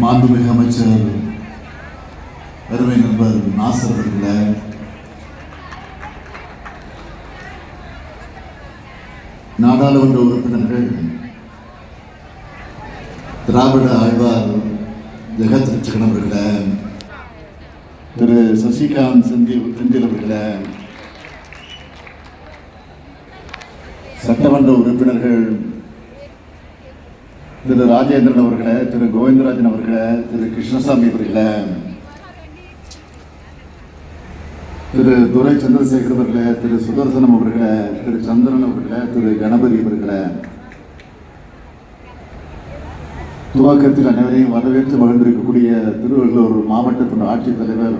மாண்புமிகு அமைச்சர் அருமை நண்பர் நாசர் அவர்களை. நாடாளுமன்ற உறுப்பினர்கள் திராவிட ஆழ்வார் ஜெகத் ரட்சகன் அவர்களை திரு சசிகாந்த் செந்தில் செந்தில் அவர்களை சட்டமன்ற உறுப்பினர்கள் திரு ராஜேந்திரன் அவர்களை திரு கோவிந்தராஜன் அவர்களை திரு கிருஷ்ணசாமி அவர்களை திரு துரை சந்திரசேகர் அவர்களை திரு சுதர்சனம் அவர்களை திரு சந்திரன் அவர்களை திரு கணபதி அவர்களை. துவக்கத்தில் அனைவரையும் வரவேற்று மகிழ்ந்திருக்கக்கூடிய திருவள்ளூர் மாவட்டத்தின் ஆட்சித்தலைவர்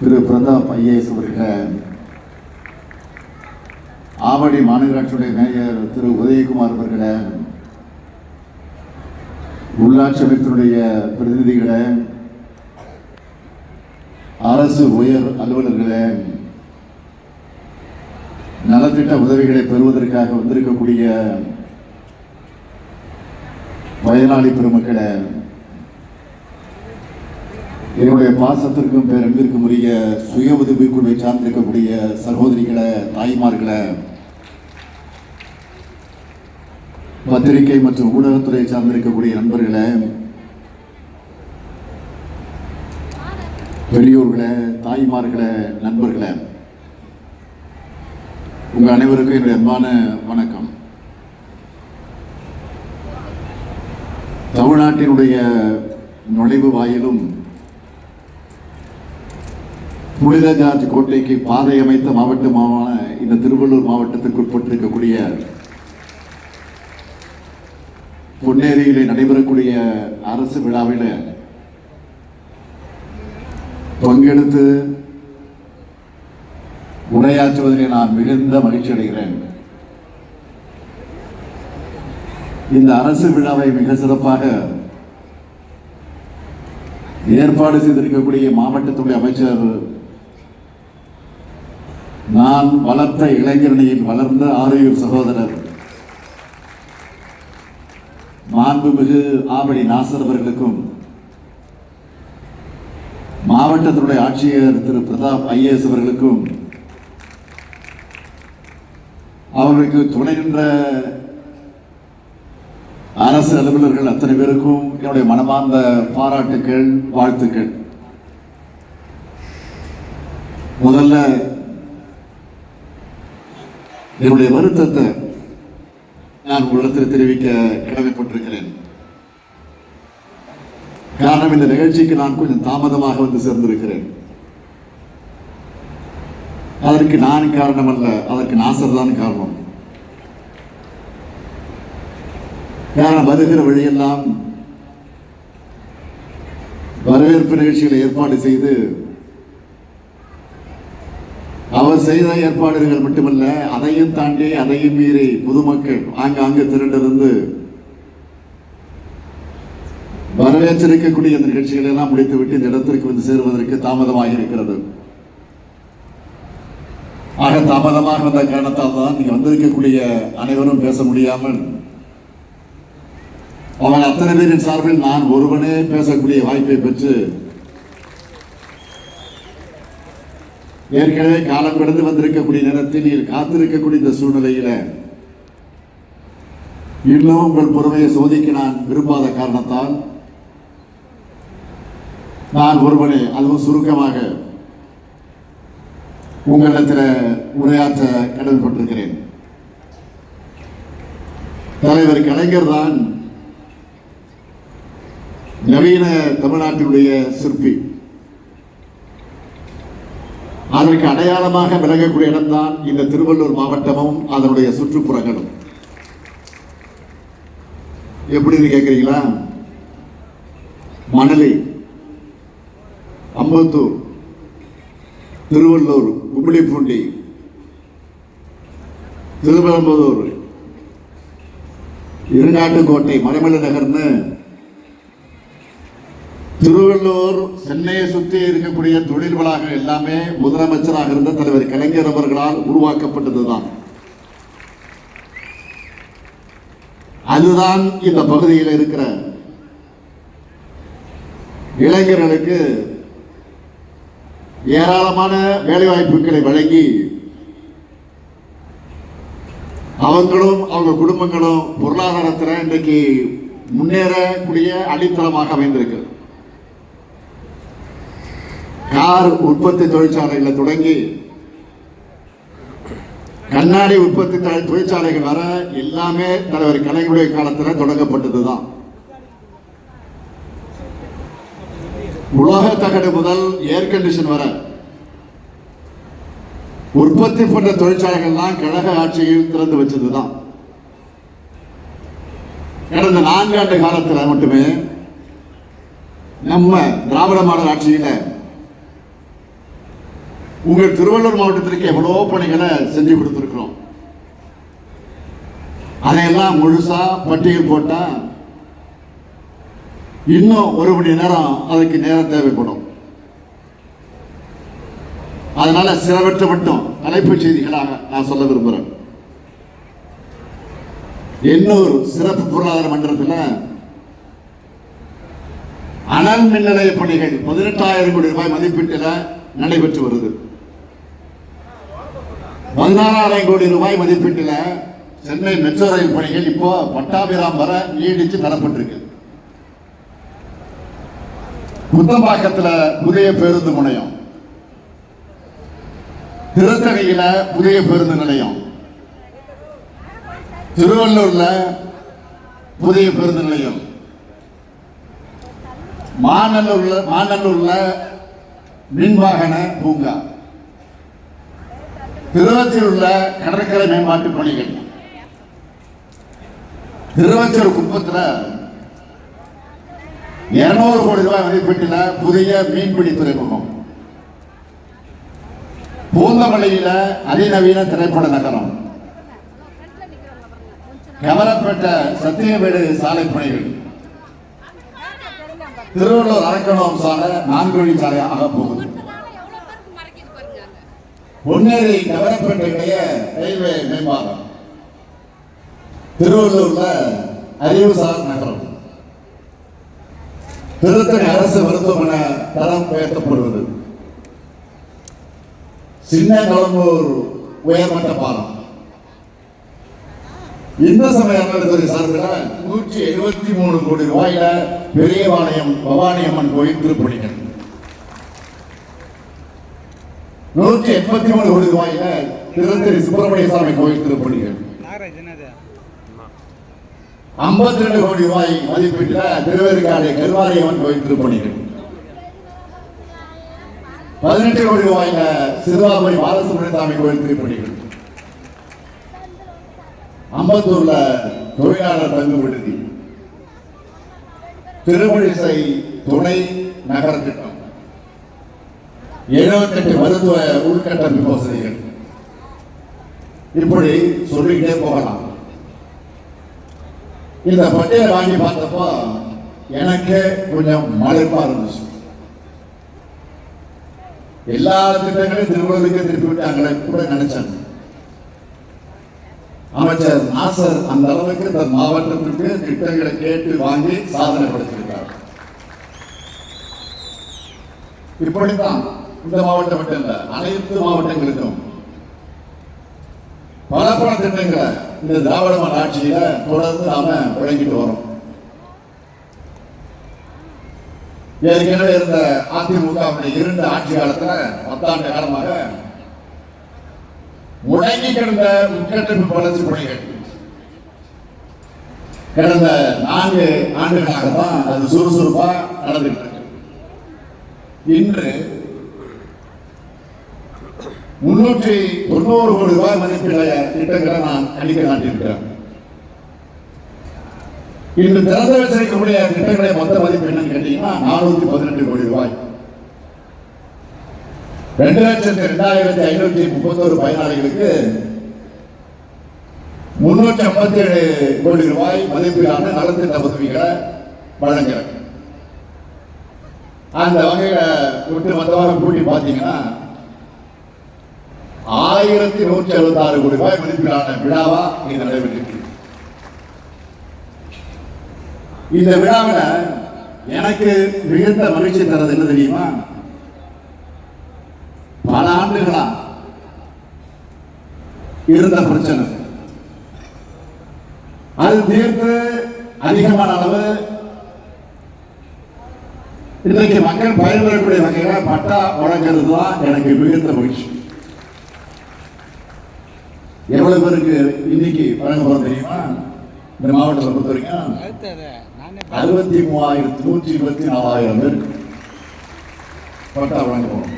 திரு பிரதாப் ஐஏஎஸ் அவர்களை. ஆவடி மாநகராட்சியுடைய மேயர் திரு உதயகுமார் அவர்களை. உள்ளாட்சி அமைப்பினுடைய பிரதிநிதிகளே அரசு உயர் அலுவலர்களே நலத்திட்ட உதவிகளை பெறுவதற்காக வந்திருக்கக்கூடிய பயனாளி பெருமக்களே என்னுடைய பாசத்திற்கும் பேரன்பிற்கும் உரிய சுய உதவி குழுவை சார்ந்திருக்கக்கூடிய சகோதரிகளை தாய்மார்களை பத்திரிகை மற்றும் ஊடகத்துறை சார்ந்திருக்கக்கூடிய நண்பர்களே பெரியோர்களே தாய்மார்களே நண்பர்களே உங்க அனைவருக்கும் என்னுடைய அன்பான வணக்கம். தமிழ்நாட்டினுடைய நுழைவு வாயிலும் புனித ஜார்ஜ் கோட்டைக்கு பாதை அமைத்த மாவட்டமான இந்த திருவள்ளூர் மாவட்டத்திற்கு உட்பட்டிருக்கக்கூடிய பொன்னேரியிலே நடைபெறக்கூடிய அரசு விழாவில் பங்கெடுத்து உரையாற்றுவதிலே நான் மிகுந்த மகிழ்ச்சி அடைகிறேன் இந்த அரசு விழாவை மிக சிறப்பாக ஏற்பாடு செய்திருக்கக்கூடிய மாவட்டத்துடைய அமைச்சர் நான் வளர்த்த இளைஞரணியில் வளர்ந்த ஆரியூர் சகோதரர் மாண்புமிகு ஆவடி நாசர் அவர்களுக்கும் மாவட்டத்தினுடைய ஆட்சியர் திரு பிரதாப் ஐஏஎஸ் அவர்களுக்கும் அவர்களுக்கு துணை நின்ற அரசு அலுவலர்கள் அத்தனை பேருக்கும் என்னுடைய மனமார்ந்த பாராட்டுக்கள் வாழ்த்துக்கள். முதல்ல என்னுடைய வருத்தத்தை நான் உள்ளத்தில் தெரிவிக்க கடமைப்பட்டிருக்கிறேன். காரணம் இந்த நிகழ்ச்சிக்கு நான் கொஞ்சம் தாமதமாக வந்து சேர்ந்திருக்கிறேன். அதற்கு நான் காரணம் அல்ல அதற்கு நாசர் தான் காரணம். காரணம் வருகிற வழியெல்லாம் வரவேற்பு நிகழ்ச்சிகளை ஏற்பாடு செய்து செய்த ஏற்பாடுகள் மட்டுமல்ல அதையும் தாண்டி அதையும் மீறி பொதுமக்கள் ஆங்காங்கு திரண்டிருந்து வரவேற்றிருக்கக்கூடிய இந்த நிகழ்ச்சிகளை எல்லாம் முடித்துவிட்டு இந்த இடத்திற்கு வந்து சேருவதற்கு தாமதமாக இருக்கிறது. ஆக தாமதமாக வந்த காரணத்தால் தான் நீங்க வந்திருக்கக்கூடிய அனைவரும் பேச முடியாமல் அவன் அத்தனை பேரின் சார்பில் நான் ஒருவனே பேசக்கூடிய வாய்ப்பை பெற்று ஏற்கனவே காலம் கடந்து வந்திருக்கக்கூடிய நேரத்தில் நீர் காத்திருக்கக்கூடிய இந்த சூழ்நிலையில இன்னும் உங்கள் பொறுமையை சோதிக்க நான் விரும்பாத காரணத்தால் நான் ஒருவனே அதுவும் சுருக்கமாக உங்களிடத்தில் உரையாற்ற கடமைப்பட்டிருக்கிறேன். தலைவர் கலைஞர் தான் நவீன தமிழ்நாட்டினுடைய சிற்பி. அதற்கு அடையாளமாக விளங்கக்கூடிய இடம்தான் இந்த திருவள்ளூர் மாவட்டமும் அதனுடைய சுற்றுப்புறங்களும். எப்படின்னு கேட்குறீங்களா மணலி அம்பத்தூர் திருவள்ளூர் கும்மிடிப்பூண்டி திருவெம்பதூர் இருநாட்டுக்கோட்டை மலைமலை நகர்னு திருவள்ளூர் சென்னையை சுற்றி இருக்கக்கூடிய தொழில் வளாகம் எல்லாமே முதலமைச்சராக இருந்த தலைவர் கலைஞர் அவர்களால் உருவாக்கப்பட்டதுதான் அதுதான் இந்த பகுதியில் இருக்கிற இளைஞர்களுக்கு ஏராளமான வேலைவாய்ப்புகளை வழங்கி அவங்களும் அவங்க குடும்பங்களும் பொருளாதாரத்தில் இன்றைக்கு முன்னேறக்கூடிய அடித்தளமாக அமைந்திருக்கு கார் உற்பத்தி தொழிற்சாலையில் தொடங்கி கண்ணாடி உற்பத்தி தொழிற்சாலைகள் வர எல்லாமே தலைவர் கலைஞருடைய காலத்தில் தொடங்கப்பட்டது தான் உலோக தகடு முதல் ஏர் கண்டிஷன் வர உற்பத்தி பண்ற தொழிற்சாலைகள்லாம் கழக ஆட்சியில் திறந்து வச்சது தான் கடந்த நான்காண்டு காலத்தில் மட்டுமே நம்ம திராவிட மாடல் ஆட்சியில் உங்கள் திருவள்ளூர் மாவட்டத்திற்கு எவ்வளோ பணிகளை செஞ்சு கொடுத்துருக்குறோம். அதையெல்லாம் முழுசா பட்டியல் போட்டால் இன்னும் ஒரு மணி நேரம் அதுக்கு நேரம் தேவைப்படும். அதனால சிலவற்றை மட்டும் தலைப்புச் செய்திகளாக நான் சொல்ல விரும்புகிறேன் எண்ணூர் சிறப்பு பொருளாதார மன்றத்தில் அனல் மின் நிலைய பணிகள் பதினெட்டாயிரம் கோடி ரூபாய் மதிப்பீட்டில் நடைபெற்று வருது. பதினாறாயிரம் கோடி ரூபாய் மதிப்பீட்டில் சென்னை மெட்ரோ ரயில் பணிகள் இப்போ பட்டாபிராம் வர நீடிச்சு தரப்பட்டிருக்கு. புத்தம்பாக்கத்தில் புதிய பேருந்து முனையம். திருத்தணியில் புதிய பேருந்து நிலையம். திருவள்ளூர்ல புதிய பேருந்து நிலையம். மாநல்லூர்ல மாநல்லூர்ல மின்வாகன பூங்கா. திருவச்சூர்ல கடற்கரை மேம்பாட்டு பணிகள். திருவச்சூர் குப்பத்தில் இருநூறு கோடி ரூபாய் மதிப்பீட்டில் புதிய மீன்பிடி துறைமுகம். பூந்தமல்லியில் அதிநவீன திரைப்பட நகரம். கவரப்பட்ட சத்தியமேடு சாலை பணிகள். திருவள்ளூர் அரக்கணம் சாலை நான்கு வழி சாலை ஆக போகுது. முன்னேறி கவரப்பேட்டை ரயில்வே மேம்பாலம். திருவள்ளூர்ல அறிவுசார் நகரம். திருத்தணி அரசு மருத்துவமனை தரம் உயர்த்தப்படுவது. சின்ன கலம்பூர் உயர்மட்ட பாலம். இந்து சமய அறநிலையத்துறை சார்பில்? நூற்றி எழுபத்தி மூணு கோடி ரூபாயில பெரியபாளையம் பவானி அம்மன் கோயில் திருப்பணிகள். நூற்றி எண்பத்தி மூணு கோடி ரூபாயில திருத்தணி சுப்பிரமணிய சாமி கோயில் திருப்பணிகள். ஐம்பத்தி ரெண்டு கோடி ரூபாய் மதிப்பீட்டில் திருவேற்காடு கருவாரியம்மன் கோயில் திருப்பணிகள். பதினெட்டு கோடி ரூபாயில சிறுவாபுரி பாலசுப்ரமணிய சாமி கோயில் திருப்பணிகள். அம்பத்தூர்ல தொழிலாளர் தங்கு விடுதி. திருமழிசை துணை நகர திட்டம் எழுபத்தெட்டு மருத்துவ உள்கட்டமைப்பு வசதிகள் இப்படி சொல்லிக்கிட்டே போகலாம். இந்த பட்டியலை வாங்கி பார்த்தப்போ எனக்கு கொஞ்சம் மலைப்பா இருந்துச்சு. எல்லா திட்டங்களையும் திருவள்ளுவருக்கு திருப்பி விட்டாங்களே கூட நினைச்சேன். அமைச்சர் நாசர் அந்த அளவுக்கு இந்த மாவட்டத்திற்கு திட்டங்களை கேட்டு வாங்கி சாதனை படுத்திருக்கிறார் இப்படித்தான் இந்த மாவட்டம் மட்டும் இல்ல அனைத்து மாவட்டங்களுக்கும் பல பல திட்டங்களை இந்த திராவிட ஆட்சியில தொடர்ந்து நாம வழங்கிட்டு வரோம். ஏற்கனவே இருந்த அதிமுக இரண்டு ஆட்சி காலத்துல பத்தாண்டு காலமாக முடங்கி கிடந்த உட்கட்டமைப்பு வளர்ச்சி பணிகள். கடந்த நான்கு ஆண்டுகளாக தான் அது சுறுசுறுப்பா நடந்துட்டு இருக்கு. இன்று முன்னூற்றி தொண்ணூறு கோடி ரூபாய் மதிப்புடைய திட்டங்களை நான் அளிக்க நாட்டியிருக்கிறேன். இன்று திறந்து வச்சிருக்கக்கூடிய திட்டங்களை மொத்த மதிப்பு என்னன்னு கேட்டீங்கன்னா நானூத்தி பதினெட்டு கோடி ரூபாய். ரெண்டு லட்சத்தி ரெண்டாயிரத்தி ஐநூத்தி முப்பத்தோரு பயனாளிகளுக்கு முன்னூற்றி ஐம்பத்தி ஏழு கோடி ரூபாய் மதிப்பிலான நலத்திட்ட உதவிகளை வழங்குறேன் அந்த வகையில ஒட்டு மொத்தமாக கூட்டி பார்த்தீங்கன்னா ஆயிரத்தி நூற்றி எழுபத்தி ஆறு கோடி ரூபாய் மதிப்பிலான விழாவா இது நடைபெற்றிருக்கு. இந்த விழாவில் எனக்கு மிகுந்த மகிழ்ச்சி தரது என்ன தெரியுமா? பல ஆண்டுகளா இருந்த பிரச்சனை. அது தீர்த்து அதிகமான அளவு இன்றைக்கு மக்கள் பயன்பெறக்கூடிய வகையில பட்டா வழங்குறது தான் எனக்கு மிகுந்த மகிழ்ச்சி. எவ்வளவு பேருக்கு இன்னைக்கு வழங்க போறோம் தெரியுமா? இந்த மாவட்டத்தை பொறுத்த வரைக்கும் அறுபத்தி மூவாயிரத்தி நூற்றி இருபத்தி நாலாயிரம் பேருக்கு பட்டா வழங்குவோம்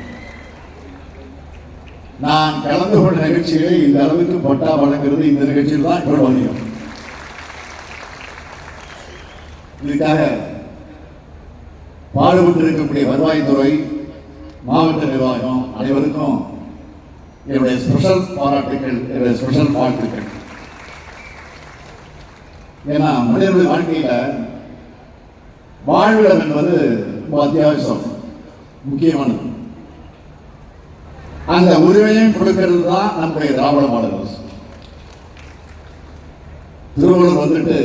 நான் கலந்து கொண்ட நிகழ்ச்சியிலே இந்த அளவுக்கு பட்டா வழங்குறது இந்த நிகழ்ச்சியில் தான் இவ்வளவு அதிகம். இதுக்காக பாடுபட்டு இருக்கக்கூடிய வருவாய்த்துறை மாவட்ட நிர்வாகம் அனைவருக்கும் என்னுடைய ஸ்பெஷல் பாராட்டுகள் என்னுடைய ஸ்பெஷல் வாழ்த்துக்கள். ஏன்னா மனிதனுடைய வாழ்க்கையில வாழ்விடம் என்பது ரொம்ப அத்தியாவசியம் முக்கியமானது. அந்த உரிமையும் கொடுக்கிறது தான் நம்முடைய திராவிட மாடல் அரசு. திருவள்ளுவர் வந்துட்டு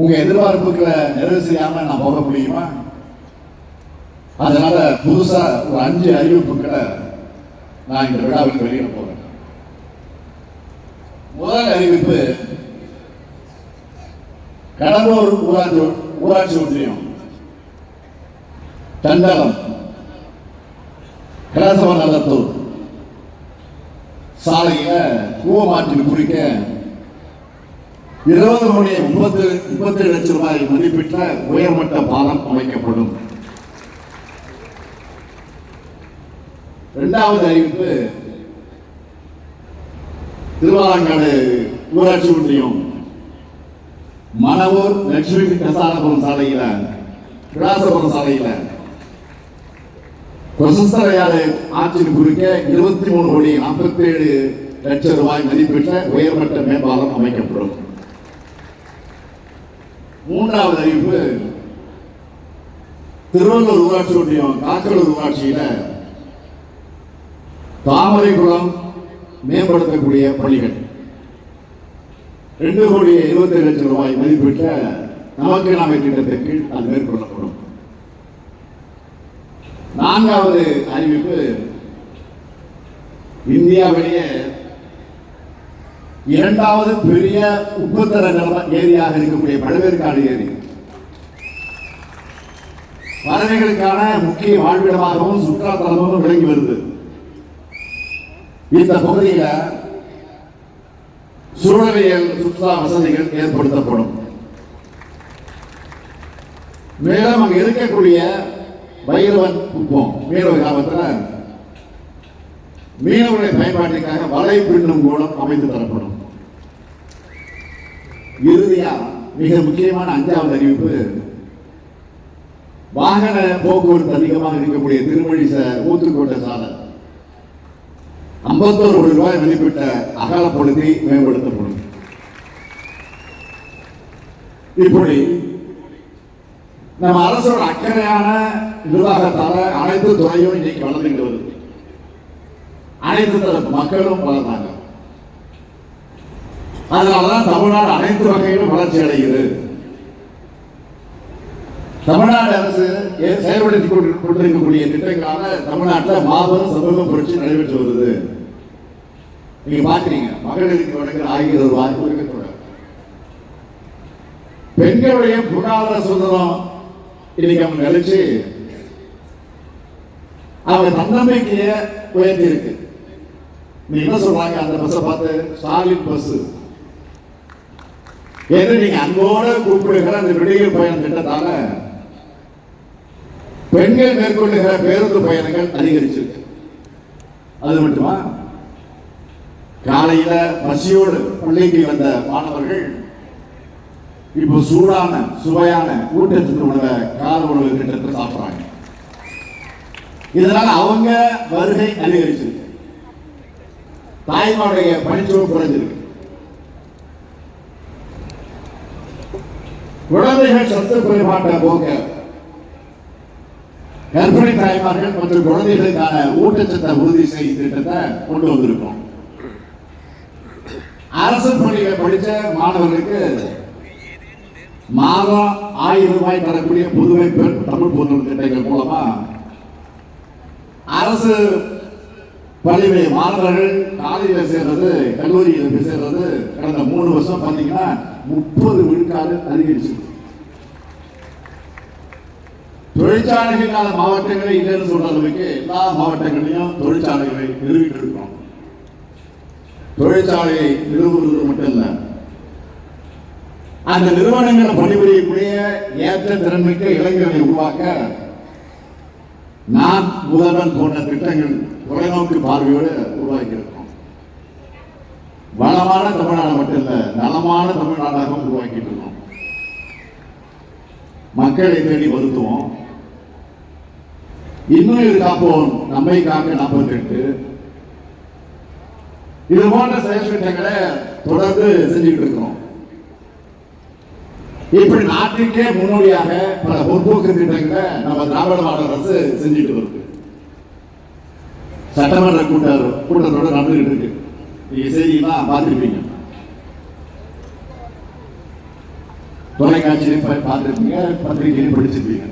உங்க எதிர்பார்ப்புகளை நிறைவு செய்யாம நான் போக முடியுமா? அதனால புதுசா ஒரு அஞ்சு அறிவிப்புகளை நான் இந்த விழாவில் வெளியிட போறேன் முதல் அறிவிப்பு கடலூர் ஊராட்சி ஊராட்சி ஒன்றியம் தண்டலம் கலசவ நல்லத்தூர் சாலையில கூவமாற்றில் குறிக்க இருபது கோடி முப்பத்து முப்பத்தி லட்சம் ரூபாய் மதிப்பிட்ட உயர்மட்ட பாலம் அமைக்கப்படும். இரண்டாவது அறிவிப்பு திருவாலங்காடு ஊராட்சி ஒன்றியம் மணவூர் லட்சுமி கசானபுரம் சாலையில விளாசபுரம் சாலையில. பிரசஸ்தரையாறு ஆற்றின் குறுக்க இருபத்தி மூணு கோடி நாற்பத்தி ஏழு லட்சம் ரூபாய் மதிப்பிட்ட உயர்மட்ட மேம்பாலம் அமைக்கப்படும். மூன்றாவது அறிவிப்பு திருவள்ளூர் ஊராட்சி ஒன்றியம் காக்கலூர் ஊராட்சியில தாமரைக்குளம் மேம்படுத்தக்கூடிய பணிகள். ரெண்டு கோடி இருபத்தி லட்சம் ரூபாய் மதிப்பிட்ட நமக்கு நாம திட்டத்தின் கீழ் அது மேற்கொள்ளப்படும். நான்காவது அறிவிப்பு இந்தியாவிலேயே இரண்டாவது பெரிய உப்புத்தர நில ஏரியாக இருக்கக்கூடிய பழவேற்காடு ஏரி. பறவைகளுக்கான முக்கிய வாழ்விடமாகவும் சுற்றுலாத்தலமாகவும் விளங்கி வருது. இந்த பகுதியில சூழலியல் சுற்றுலா வசதிகள் ஏற்படுத்தப்படும். மேலும் அங்க இருக்கக்கூடிய வைரவன் குப்பம் மீனவ கிராமத்தில் மீனவருடைய பயன்பாட்டிற்காக வலை பின்னும் மூலம் அமைத்து தரப்படும். இறுதியா மிக முக்கியமான அஞ்சாவது அறிவிப்பு வாகன போக்குவரத்து அதிகமாக இருக்கக்கூடிய திருமழி ஊத்துக்கோட்டை சாலை. ஐம்பத்தோரு கோடி ரூபாய் மதிப்பிட்ட அகலப்படுத்தி மேம்படுத்தப்படும். இப்படி நம்ம அரசோட அக்கறையான நிர்வாகத்தால அனைத்து துறையும் இன்னைக்கு வளர்ந்துட்டு வருது அனைத்து தரப்பு மக்களும் வளர்ந்தாங்க. அதனாலதான் தமிழ்நாடு அனைத்து வகையிலும் வளர்ச்சி அடைகிறது. தமிழ்நாடு அரசு செயல்படுத்திக் கொண்டிருக்கக்கூடிய திட்டங்களால தமிழ்நாட்டில் மாபெரும் சமூக புரட்சி நடைபெற்று வருது. நீங்க பாக்குறீங்க மகளிருக்கு வழங்குற ஆகிய ஒரு வாய்ப்பு இருக்கக்கூடாது. பெண்களுடைய பொருளாதார சுதந்திரம் இன்னைக்கு அவங்க நிலைச்சு அவங்க தன்னம்பிக்கைய உயர்த்தி இருக்கு. நீ என்ன சொல்றாங்க? அந்த பஸ்ஸை பார்த்து ஸ்டாலின் பஸ் என்று நீங்க அன்போட கூப்பிடுகிற அந்த விடுதலை பயணம் திட்டத்தால பெண்கள் மேற்கொள்ளுகிற பேருந்து பயணங்கள் அதிகரிச்சிருக்கு. அது மட்டுமா? காலையில பசியோடு பள்ளிக்கு வந்த மாணவர்கள் இப்போ சூடான சுவையான ஊட்டச்சத்து உணவை கால உணவு திட்டத்தில் சாப்பிட்றாங்க. இதனால அவங்க வருகை அதிகரிச்சிருக்கு. தாய்மாருடைய பணிச்சுவம் குறைஞ்சிருக்கு. குழந்தைகள் சத்து குறைபாட்டை போக்க கர்ப்பிணி தாய்மார்கள் மற்றும் குழந்தைகளுக்கான ஊட்டச்சத்தை உறுதி செய்யும் திட்டத்தை கொண்டு வந்திருக்கோம். அரசு பள்ளிகளை படிச்ச மாணவர்களுக்கு மாதம் ஆயிரம் ரூபாய் தரக்கூடிய புதுவை பெண் தமிழ் புதுமை திட்டங்கள் மூலமா அரசு பள்ளியிலே மாணவர்கள் காலேஜில் சேர்றது கல்லூரியில் சேர்றது கடந்த மூணு வருஷம் பார்த்தீங்கன்னா முப்பது விழுக்காடு அதிகரிச்சு தொழிற்சாலைகள் இல்லாத மாவட்டங்களே இல்லைன்னு சொல்ற அளவுக்கு எல்லா மாவட்டங்களையும் தொழிற்சாலைகளை நிறுவிட்டு இருக்கோம் தொழிற்சாலையை நிறுவுவது மட்டும் இல்லை அந்த நிறுவனங்கள் பணிபுரியக்கூடிய ஏற்ற திறன்மிக்க இளைஞர்களை உருவாக்க நான் முதல்வன் போன்ற திட்டங்கள் தொலைநோக்கு பார்வையோடு உருவாக்கி இருக்கோம். வளமான தமிழ்நாடு மட்டும் இல்லை நலமான தமிழ்நாடாக உருவாக்கிட்டு இருக்கோம். மக்களை தேடி வருத்துவோம். இன்னும் காப்போம். நம்மை காக்க நாற்பத்தி எட்டு இது போன்ற செயல் திட்டங்களை தொடர்ந்து செஞ்சுக்கிட்டு இருக்கிறோம் இப்படி நாட்டுக்கே முன்னோடியாக பல முற்போக்கு திட்டங்களை நம்ம திராவிட மாடல் அரசு செஞ்சுட்டு வருது. சட்டமன்ற கூட்டம் கூட்டத்தோட நடந்துகிட்டு இருக்கு. நீங்க செய்தியெல்லாம் பார்த்துருப்பீங்க. தொலைக்காட்சியிலும் பார்த்துருப்பீங்க பார்த்திருப்பீங்க படிச்சிருப்பீங்க.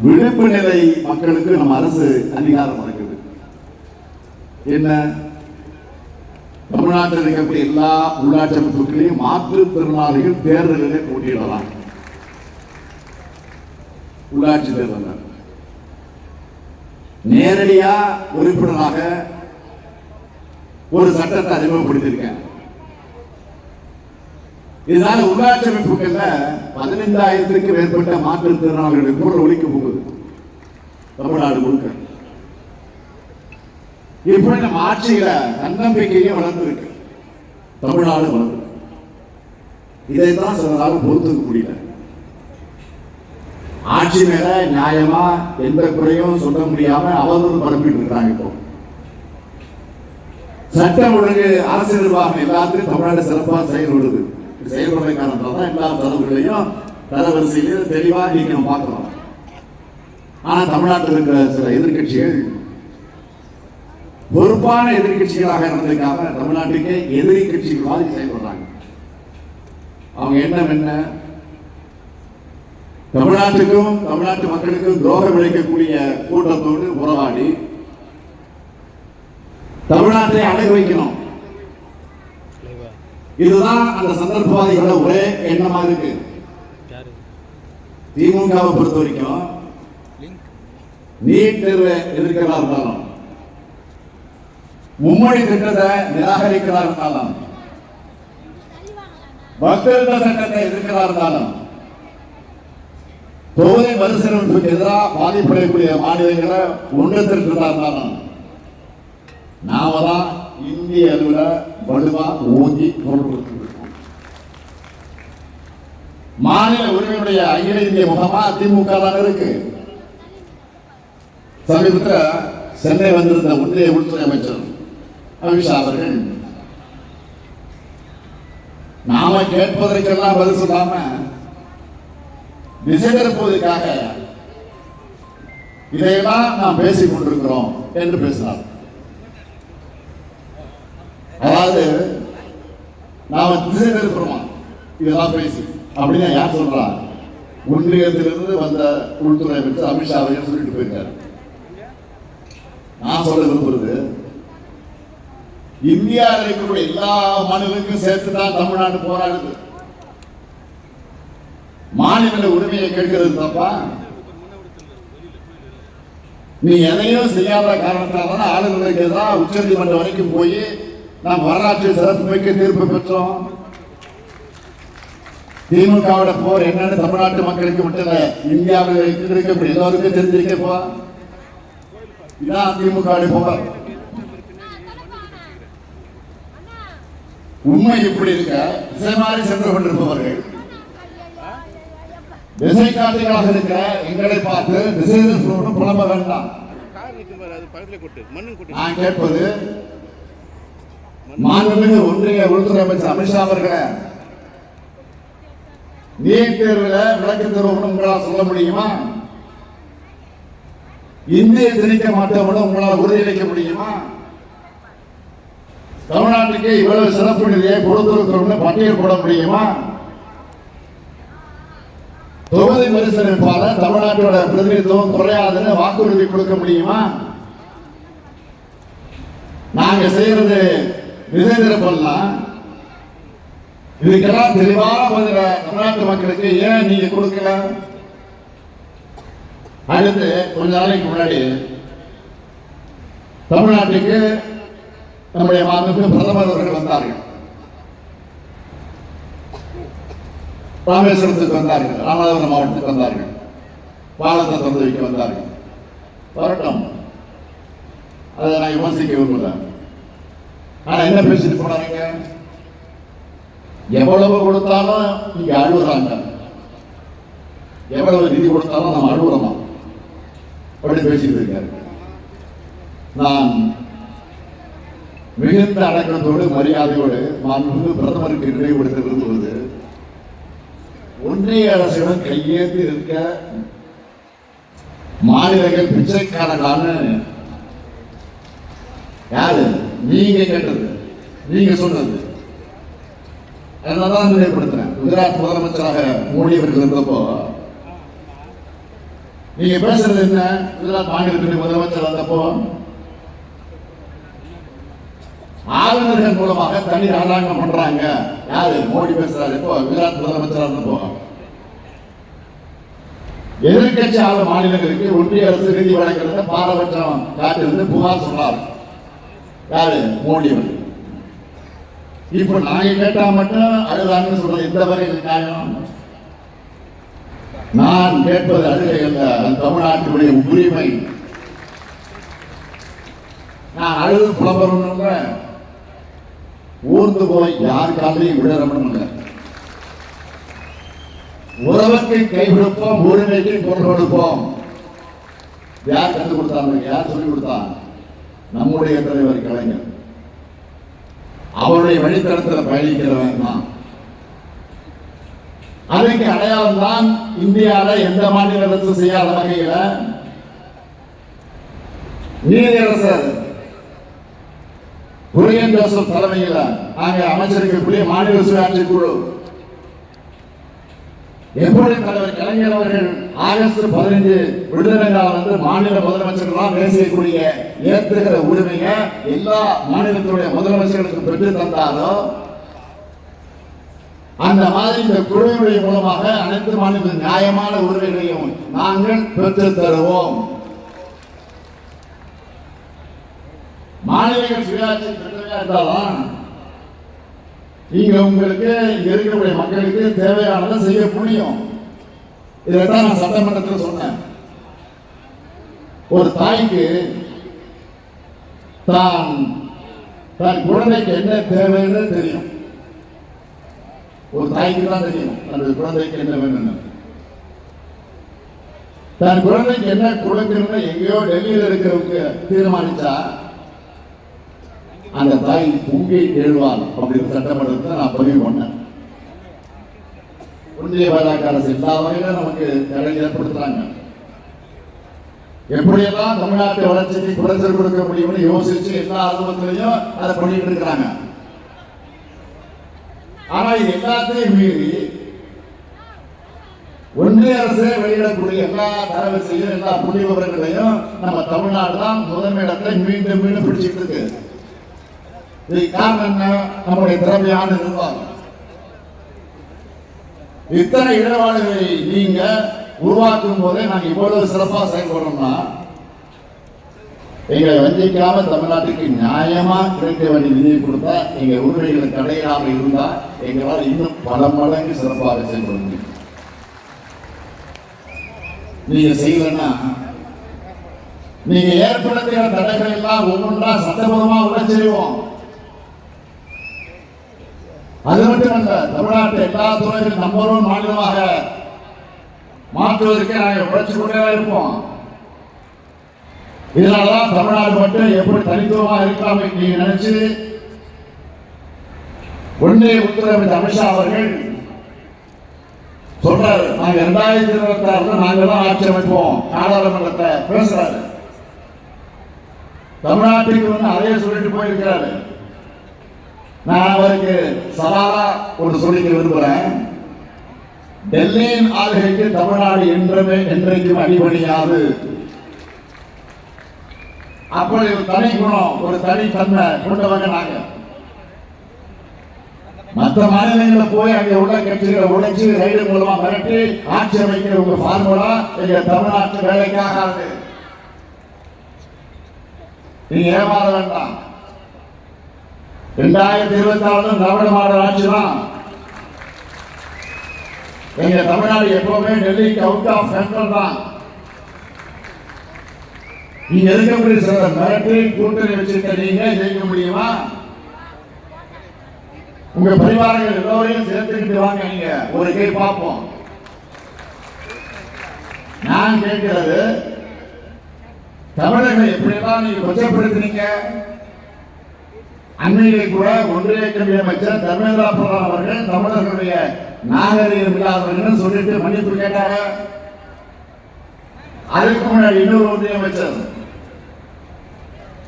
விழிப்பு நிலை மக்களுக்கு நம்ம அரசு அங்கீகாரம் வழங்குது என்ன? தமிழ்நாட்டில் இருக்கக்கூடிய எல்லா உள்ளாட்சி அமைப்புகளையும் மாற்றுத்திறனாளிகள் தேர்தலிலே போட்டியிடலாம். உள்ளாட்சி தேர்தல் நேரடியா உறுப்பினராக ஒரு சட்டத்தை அறிமுகப்படுத்தியிருக்கேன். இதனால உள்ளாட்சி அமைப்புகள்ல பதினைந்தாயிரத்திற்கு மேற்பட்ட மாற்றுத்திறனாளிகளுடைய குரல் ஒழிக்க போகுது? தமிழ்நாடு முழுக்க. இப்படி நம்ம ஆட்சியில தன்னம்பிக்கையே வளர்ந்துருக்கு தமிழ்நாடு வளர்ந்து. இதைத்தான் சிலரால் பொறுத்துக்க முடியல. ஆட்சி மேல நியாயமா எந்த குறையும் சொல்ல முடியாம அவதூறு பரப்பிட்டு இருக்கிறாங்க இப்போ. சட்டம் ஒழுங்கு அரசு நிர்வாகம் எல்லாத்தையும் தமிழ்நாடு சிறப்பாக செயல்படுது. செயல்படுற காரணத்தால தான் எல்லா தரவுகளையும் தரவரிசையிலேயே தெளிவா இன்னைக்கு நம்ம பார்க்குறோம். ஆனா தமிழ்நாட்டில் இருக்கிற சில எதிர்க்கட்சிகள் பொறுப்பான எதிர்க்கட்சிகளாக இருந்ததுக்காக தமிழ்நாட்டுக்கே எதிரி கட்சிகள் மாதிரி செயல்படுறாங்க அவங்க எண்ணம் என்ன? தமிழ்நாட்டுக்கும் தமிழ்நாட்டு மக்களுக்கும் துரோகம் விளைக்கக்கூடிய கூட்டத்தோடு உறவாடி தமிழ்நாட்டை அடகு வைக்கணும். இதுதான் அந்த சந்தர்ப்பவாதிகளோட ஒரே எண்ணமா இருக்கு? திமுகவை பொறுத்த வரைக்கும் நீட் தேர்வை எதிர்க்கிறதா இருந்தாலும் மும்மொழி திட்டத்தை நிராகரிக்கிறதா இருந்தாலும் பக்தர்த சட்டத்தை எதிர்க்கிறதா இருந்தாலும் தொகுதி மறுசீரமைப்புக்கு எதிராக பாதிப்படையக்கூடிய மாநிலங்களை ஒன்று திரட்டுறதா இருந்தாலும் நாம தான் இந்திய அளவில் வலுவா ஓங்கி குரல் கொடுத்துருக்கோம் மாநில உரிமையுடைய அகில இந்திய முகமா திமுக தான் இருக்கு. சமீபத்தில் சென்னை வந்திருந்த ஒன்றிய உள்துறை அமைச்சர் அமித்ஷா அவர்கள் நாம கேட்பதற்கெல்லாம் பதில் சொல்லாம திசை திருப்புவதற்காக இதையெல்லாம் நாம் பேசிக் கொண்டிருக்கிறோம் என்று பேசினார். அதாவது நாம திசை திருப்புறோமா இதெல்லாம் பேசி. அப்படின்னு யார் சொல்றா? ஒன்றியத்திலிருந்து வந்த உள்துறை அமைச்சர் அமித்ஷா அவர்கள் சொல்லிட்டு போயிருக்காரு. நான் சொல்ல விரும்புறது இந்தியாவில் இருக்கக்கூடிய எல்லா மாநிலங்களுக்கும் சேர்த்து தான் தமிழ்நாடு போராடுது. மாநில உரிமையை கேட்கிறது தப்பா? நீ எதையும் செய்யாத காரணத்தால தான் ஆளுநருக்கு எதிராக உச்சநீதிமன்றம் வரைக்கும் போய் நாம் வரலாற்று சிறப்பு மிக்க தீர்ப்பு பெற்றோம். திமுகவோட போர் என்னன்னு தமிழ்நாட்டு மக்களுக்கு மட்டும் இல்ல இந்தியாவில் இருக்கக்கூடிய எல்லோருக்கும் தெரிஞ்சிருக்கப்போ. இதான் திமுக போர். உண்மை இப்படி இருக்க? திசை மாறி சென்று கொண்டிருப்பவர்கள். திசை காட்டிகளாக இருக்கிற எங்களை பார்த்து திசை புலம்ப வேண்டாம். கார் நிற்கும் பாரு அது பக்கத்தில் கொட்டு மண்ணு கொட்டு நான் கேட்பது மாண்புமிகு ஒன்றிய உள்துறை அமைச்சர் அமித்ஷா அவர்களை நீட் தேர்வுல விளக்கு தருவோம்னு உங்களால் சொல்ல முடியுமா? இந்திய திணிக்க மாட்டோம்னு உங்களால் உறுதியளிக்க முடியுமா? தமிழ்நாட்டுக்கு இவ்வளவு சிறப்பு நிதியை கொடுத்திருக்கிறோம்னு பட்டியல் போட முடியுமா? தொகுதி மறுசீரமைப்பால தமிழ்நாட்டோட பிரதிநிதித்துவம் குறையாதுன்னு வாக்குறுதி கொடுக்க முடியுமா? நாங்க செய்யறது விதை திறப்பெல்லாம் இதுக்கெல்லாம் தெளிவான பதில தமிழ்நாட்டு மக்களுக்கு ஏன் நீங்க கொடுக்கல? அடுத்து கொஞ்ச நாளைக்கு முன்னாடி தமிழ்நாட்டுக்கு நம்முடைய மாண்புமிகு பிரதமர் அவர்கள் வந்தார்கள். ராமேஸ்வரத்துக்கு வந்தார்கள் ராமநாதபுரம் மாவட்டத்துக்கு வந்தார்கள் பாலத்தை திறந்து வைக்க வந்தார்கள். வரட்டும். அதை நான் விமர்சிக்க விரும்பல ஆனா என்ன பேசிட்டு போனாங்க எவ்வளவு கொடுத்தாலும் நீங்க அழுகுறாங்க எவ்வளவு நிதி கொடுத்தாலும் நம்ம அழுகுறோமா அப்படின்னு பேசிட்டு இருக்காரு. நான் மிகுந்த அடக்கத்தோடு மரியாதையோடு மாண்பு பிரதமருக்கு நினைவுபடுத்த விரும்புவது ஒன்றிய அரசிடம் கையேற்றி இருக்க மாநிலங்கள் பிச்சைக்காரர்களான யாரு? நீங்க கேட்டது நீங்க சொன்னது. அதனாலதான் நினைவுபடுத்துறேன் குஜராத் முதலமைச்சராக மோடி அவர்கள் இருந்தப்போ நீங்க பேசுறது என்ன? குஜராத் மாநிலத்துடைய முதலமைச்சர் வந்தப்போ ஆளுநர்கள் மூலமாக தனி ராஜாங்கம் பண்றாங்க. யாரு? மோடி பேசுறாரு. இப்போ குஜராத் முதலமைச்சரா இருந்தப்போ. எதிர்கட்சி ஆளும் மாநிலங்களுக்கு ஒன்றிய அரசு நிதி வழங்குறத பாரபட்சம் காட்டிருந்து புகார் சொன்னார். யாரு? மோடியவர் இப்ப இப்போ நாங்க கேட்டா மட்டும் அழுதாங்கன்னு சொல்றது இந்த வகையில் காரணம் நான் கேட்பது அழுகை அல்ல. தமிழ்நாட்டினுடைய உரிமை. நான் அழுது புலம்பரணும் ஊர்ந்து போய் யார் காலையும் விழறமணும் இல்லை. உறவுக்கு கை கொடுப்போம் உரிமைக்கு கொண்டு கொடுப்போம். யார் கற்றுக் கொடுத்தாங்க யார் சொல்லிக் கொடுத்தாங்க நம்முடைய தலைவர் கலைஞர். அவருடைய வழித்தடத்தில் பயணிக்கிறவன் தான் அதுக்கு அடையாளம் தான் இந்தியால எந்த மாநில அரசு செய்யாத வகையில் நீதியரசர் குரியன் ஜோசப் தலைமையில நாங்க அமைச்சருக்குரிய மாநில சுயாட்சி குழு எப்படி தலைவர் கலைஞர் அவர்கள் ஆகஸ்ட் பதினைஞ்சு விடுதலை நாள் வந்து மாநில முதலமைச்சர்களாம் பேசக்கூடிய ஏற்றுகிற உரிமையை எல்லா மாநிலத்தினுடைய முதலமைச்சர்களுக்கு பெற்று தந்தாரோ அந்த மாதிரி இந்த குழுவினுடைய மூலமாக அனைத்து மாநில நியாயமான உரிமைகளையும் நாங்கள் பெற்று தருவோம். மாநிலங்கள் சுயாட்சி பெற்றவையா நீங்க உங்களுக்கு இருக்கக்கூடிய மக்களுக்கு தேவையானதை செய்ய முடியும். இதைத்தான் நான் சட்டமன்றத்தில் சொன்னேன். ஒரு தாய்க்கு தான் தன் குழந்தைக்கு என்ன தேவைன்னு தெரியும். ஒரு தாய்க்கு தான் தெரியும். தனது குழந்தைக்கு என்ன வேணும்னு. தன் குழந்தைக்கு என்ன கொடுக்கணும்னு எங்கேயோ டெல்லியில் இருக்கிறவங்க தீர்மானிச்சா அந்த தாய் பொங்கி எழுவாள் அப்படின்னு சட்டமன்றத்தை நான் பதிவு பண்ணேன். ஒன்றிய பாஜக அரசு எல்லா வகையிலும் நமக்கு தடை ஏற்படுத்துறாங்க. எப்படியெல்லாம் தமிழ்நாட்டு வளர்ச்சிக்கு குறைச்சல் கொடுக்க முடியும்னு யோசிச்சு எல்லா அனுபவத்திலையும் அதை பண்ணிட்டு இருக்கிறாங்க. ஆனா இது எல்லாத்தையும் மீறி ஒன்றிய அரசு வெளியிடக்கூடிய எல்லா தரவரிசையும் எல்லா புள்ளி விவரங்களையும் நம்ம தமிழ்நாடு தான் முதன்மையிடத்தை மீண்டும் மீண்டும் பிடிச்சிட்டு இருக்கு. இதுக்கு காரணம் என்ன? நம்முடைய திறமையான நிர்வாகம். இத்தனை இடர்பாடுகளை நீங்க உருவாக்கும் போதே நாங்க இவ்வளவு சிறப்பா செயல்படுறோம்னா எங்களை வஞ்சிக்காம தமிழ்நாட்டுக்கு நியாயமா கிடைக்க வேண்டிய நிதியை கொடுத்தா எங்க உரிமைகளை தடையிடாம இருந்தா எங்களால் இன்னும் பல மடங்கு சிறப்பாக செயல்பட முடியும். நீங்க செய்யலன்னா நீங்க ஏற்படுத்துகிற தடைகள் எல்லாம் ஒவ்வொன்றா சட்டபூர்வமா உடச் அது மட்டுமல்ல தமிழ்நாட்டு எல்லா துறைகளும் நம்பர் ஒன் மாநிலமாக மாற்றுவதற்கு நாங்கள் உழைச்சு கொண்டே இருப்போம். இதனாலதான் தமிழ்நாடு மட்டும் எப்படி தனித்துவமாக இருக்கலாம் நீங்க நினைச்சு ஒன்றே உள்துறை அமித்ஷா அவர்கள் சொல்றாரு நாங்க இரண்டாயிரத்தி இருபத்தி ஆறுல நாங்க தான் ஆட்சி அமைப்போம் நாடாளுமன்றத்தை பேசுறாரு. தமிழ்நாட்டுக்கு வந்து அதையே சொல்லிட்டு போயிருக்கிறாரு. நான் அவருக்கு சவாலா ஒன்று சொல்லிக்க விரும்புகிறேன் டெல்லியின் ஆளுகைக்கு தமிழ்நாடு என்றுமே என்றைக்கும் அடிபணியாது. அப்படி ஒரு தனி குணம் ஒரு தனி தன்மை கொண்டவங்க நாங்க. மற்ற மாநிலங்களில் போய் அங்கே உள்ள கட்சிகளை உழைச்சி ரைடு மூலமா மிரட்டி ஆட்சி அமைக்கிற உங்க ஃபார்முலா எங்க தமிழ்நாட்டு வேலைக்காகாது. நீங்க ஏமாற வேண்டாம். ரெண்டாயிரத்தி இருபத்தி நாலு திராவிட மாடல் ஆட்சி தான். எங்க தமிழ்நாடு எப்பவுமே டெல்லிக்கு அவுட் ஆஃப் சென்ட்ரல் தான். நீங்க இருக்கக்கூடிய சில மிரட்டி கூட்டணி வச்சிருக்க நீங்க ஜெயிக்க முடியுமா? உங்க பரிவாரங்கள் எல்லோரையும் சேர்த்துக்கிட்டு வாங்க நீங்க. ஒரு கை பார்ப்போம். நான் கேட்கிறது தமிழர்கள் எப்படியெல்லாம் நீங்க கொச்சப்படுத்தினீங்க? அண்மையிலே கூட ஒன்றிய கல்வி அமைச்சர் தர்மேந்திரா பிரதான் அவர்கள் தமிழர்களுடைய நாகரிகம் இல்லாதவர்கள் சொல்லிட்டு மன்னிப்பு கேட்டாங்க அதற்கு முன்னாடி இன்னொரு ஒன்றிய அமைச்சர்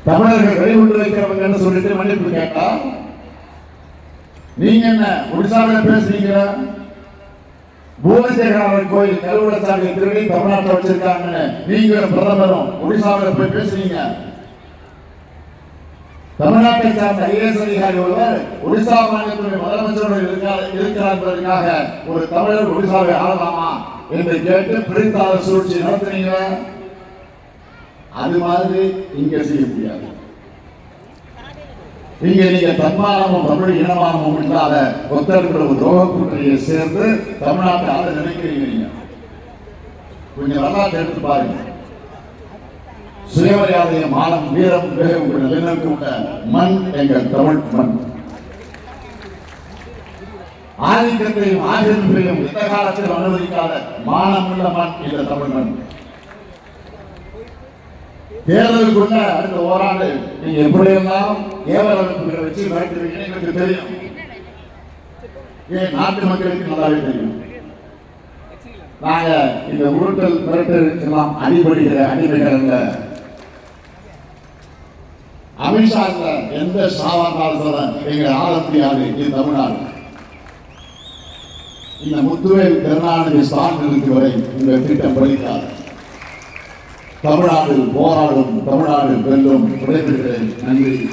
தமிழர்கள் வெளிவிட்டு வைக்கிறவங்கன்னு சொல்லிட்டு மன்னிப்பு கேட்டா? நீங்க என்ன ஒடிசாவில் பேசுறீங்க புவனேஸ்வரர் கோயில் கருவூலச்சாலை திருடி தமிழ்நாட்டில் வச்சிருக்காங்கன்னு நீங்க பிரதமரும் ஒடிசாவில் போய் பேசுறீங்க. தமிழ்நாட்டை சார்ந்த ஐஏஎஸ் அதிகாரி ஒருவர் ஒடிசா மாநிலத்துடைய முதலமைச்சருடன் இருக்கிறார் இருக்கிறார் என்பதற்காக ஒரு தமிழர் ஒடிசாவை ஆளலாமா என்று கேட்டு பிரித்தாத சூழ்ச்சி நடத்துனீங்க அது மாதிரி இங்க செய்ய முடியாது. இங்க நீங்க தன்மானமும் தமிழ் இனமானமும் இல்லாத ஒத்தருக்கிற ஒரு ரோக கூட்டணியை சேர்ந்து தமிழ்நாட்டை ஆள நினைக்கிறீங்க நீங்க. கொஞ்சம் வரலாற்றை எடுத்து பாருங்க. சுயமரியாதையும் மானம் வீரம் வேகம் கொண்ட விட்ட மண் எங்கள் தமிழ் மண். ஆதிக்கத்தையும் ஆக்கிரமிப்பையும் எந்த காலத்தில் அனுமதிக்காத மானமுள்ள மண் இந்த தமிழ் மண். தேர்தலுக்குள்ள அடுத்த ஓராண்டு நீங்க எப்படியெல்லாம் ஏவல் அமைப்புகளை வச்சு மிரட்டுவீங்கன்னு எங்களுக்கு தெரியும். ஏன் நாட்டு மக்களுக்கு நல்லாவே தெரியும். நாங்க இந்த உருட்டல் மிரட்டல் எல்லாம் அடிபடுகிற அடிமைகள் அல்ல அமித்ஷா இல்ல எந்த சாவாந்தாலும் சொல்ல எங்க ஆள முடியாது இது தமிழ்நாடு. இந்த முத்துவேல் கருணாநிதி ஸ்டாலின் வரை இந்த திட்டம் படிக்காது தமிழ்நாடு போராடும் தமிழ்நாடு வெல்லும். விடைபெறுகிறேன். நன்றி.